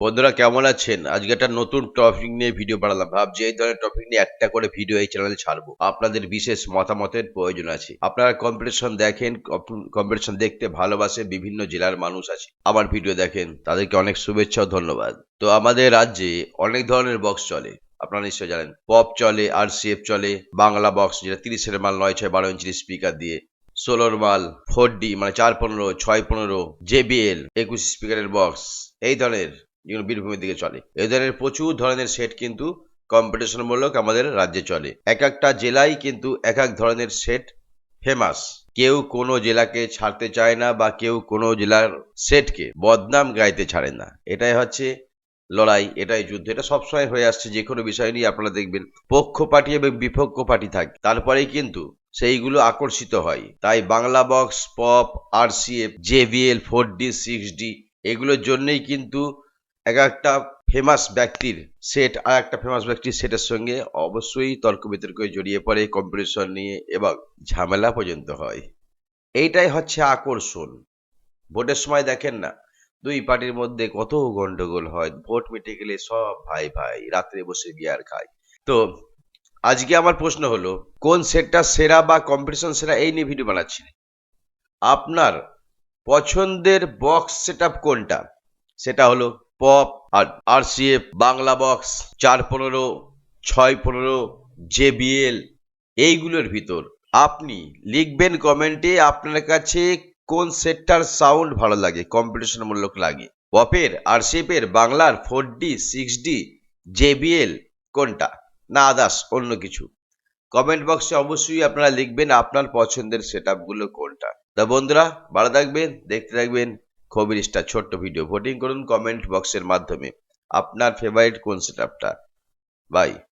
বন্ধুরা, কেমন আছেন? আজকে একটা নতুন টপিক নিয়ে ভিডিও বানালাম। ভাবছি এই ধরনের টপিক নিয়ে একটা করে ভিডিও এই চ্যানেলে ছাড়বো। আপনাদের বিশেষ মতামতের প্রয়োজন আছে। আপনারা কম্পিটিশন দেখেন কম্পিটিশন দেখতে ভালোবাসে বিভিন্ন জেলার মানুষ আছে। আমার ভিডিও দেখেন, তাদেরকে অনেক শুভেচ্ছা ও ধন্যবাদ। তো আমাদের রাজ্যে অনেক ধরনের বক্স চলে। আপনারা নিশ্চয় জানেন পপ চলে আর সিএফ চলে, বাংলা বক্স যেটা তিরিশের মাল, নয় ছয়, বারো ইঞ্চির স্পিকার দিয়ে। ষোলোর মাল ফোর ডি মানে চার পনেরো, ছয় পনেরো জেবিএল একুশ স্পিকারের বক্স এই ধরনের যেগুলো বীরভূমের দিকে চলে। এ ধরনের প্রচুর ধরনের সেট কিন্তু কম্পিটিশনমূলক আমাদের রাজ্যে চলে। এক একটা জেলায় কিন্তু এক এক ধরনের সেট ফেমাস কেউ কোনো জেলাকে ছাড়তে চায় না বা কেউ কোনো জেলার সেটকে বদনাম গাইতে ছাড়ে না। এটাই হচ্ছে লড়াই, এটাই যুদ্ধ। এটা সবসময় হয়ে আসছে, যে কোনো বিষয় নিয়ে আপনারা দেখবেন। পক্ষ পার্টি এবং বিপক্ষ পার্টি থাকে। তারপরেই কিন্তু সেইগুলো আকর্ষিত হয়। তাই বাংলা বক্স পপ আর CF JBL four D six D এগুলোর জন্যই কিন্তু এক একটা ফেমাস ব্যক্তির সেট আর একটা ফেমাস ব্যক্তির সেটের সঙ্গে অবশ্যই তর্ক বিতর্কে জড়িয়ে পড়ে কম্পিটিশন নিয়ে এবং ঝামেলা পর্যন্ত হয়। এইটাই হচ্ছে আকর্ষণ। ভোটের সময় দেখেন না, দুই পার্টির মধ্যে কত গন্ডগোল হয়। ভোট মিটে গেলে সব ভাই ভাই, রাত্রে বসে বিয়ার খায়। তো আজকে আমার প্রশ্ন হলো, কোন সেটটা সেরা বা কম্পিটিশন সেরা এই নিয়ে ভিডিও বানাচ্ছি? আপনার পছন্দের বক্স সেটআপ কোনটা? সেটা হলো পপ আর আরসিএফ বাংলা বক্স চার পনেরো, ছয় পনেরো জেবিএল এইগুলোর ভিতর। আপনি লিখবেন কমেন্টে আপনার কাছে কোন সেটটার সাউন্ড ভালো লাগে কম্পিটিশন মূলক লাগে। পপের আরসিএফ এর, বাংলার four D six D JBL কোনটা? না আদার্স, অন্য কিছু। কমেন্ট বক্সে অবশ্যই আপনারা লিখবেন আপনার পছন্দের সেট কোনটা। তা বন্ধুরা, ভালো থাকবেন, দেখতে থাকবেন। খবির স্টার ছোট্ট ভিডিও ভোটিং করুন কমেন্ট বক্সের মাধ্যমে। আপনার ফেভারিট কোন সেট আপটা বাই